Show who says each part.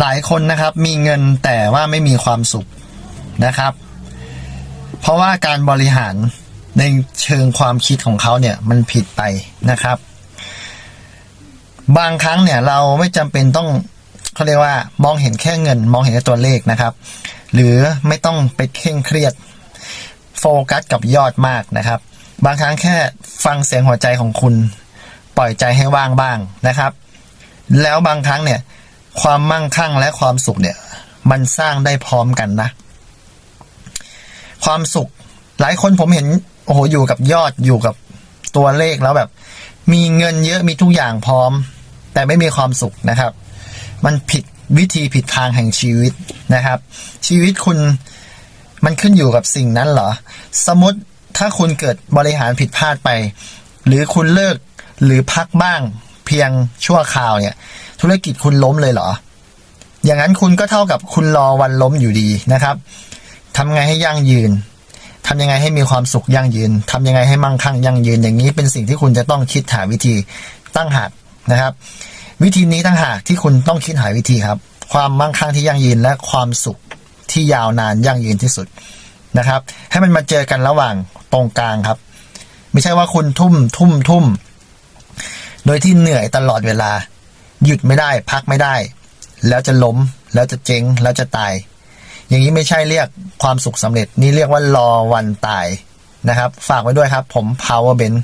Speaker 1: หลายคนนะครับมีเงินแต่ว่าไม่มีความสุขนะครับ เพราะว่าการบริหารในเชิงความคิดของเขาเนี่ยมันผิดไปนะครับ บางครั้งเนี่ยเราไม่จำเป็นต้องเขาเรียกว่ามองเห็นแค่เงิน มองเห็นแค่ตัวเลขนะครับ หรือไม่ต้องไปเคร่งเครียดโฟกัสกับยอดมากนะครับ บางครั้งแค่ฟังเสียงหัวใจของคุณ ปล่อยใจให้ว่างบ้างนะครับ แล้วบางครั้งเนี่ย ความมั่งคั่งและความสุขเนี่ย มันสร้างได้พร้อมกันนะ ความสุข หลายคนผมเห็น โอ้โหอยู่กับยอดอยู่กับตัวเลขแล้วแบบ มีเงินเยอะมีทุกอย่างพร้อม แต่ไม่มีความสุขนะครับ มันผิดวิธีผิดทางแห่งชีวิตนะครับ ชีวิตคุณมันขึ้นอยู่กับสิ่งนั้นเหรอ สมมติถ้าคุณเกิดบริหารผิดพลาดไป หรือคุณเลิกหรือพักบ้างเพียงชั่วคราวเนี่ย ธุรกิจคุณล้มเลยเหรอ อย่างนั้นคุณก็เท่ากับคุณรอวันล้มอยู่ดีนะครับทำไงให้ยั่งยืนทำยังไงให้มีความสุขยั่งยืนทำยังไงให้มั่งคั่งยั่งยืน อย่างนี้เป็นสิ่งที่คุณจะต้องคิดหาวิธีตั้งหากนะครับ วิธีนี้ตั้งหากที่คุณต้องคิดหาวิธีครับ ความมั่งคั่งที่ยั่งยืนและความสุขที่ยาวนานยั่งยืนที่สุดนะครับ ให้มันมาเจอกันระหว่างตรงกลางครับ ไม่ใช่ว่าคุณทุ่มทุ่มทุ่ม โดยที่เหนื่อยตลอดเวลา หยุดไม่ได้ พักไม่ได้ แล้วจะล้ม แล้วจะเจ๊ง แล้วจะตาย อย่างนี้ไม่ใช่เรียกความสุขสำเร็จ นี่เรียกว่ารอวันตายนะครับ ฝากไว้ด้วยครับ ผม Power Ben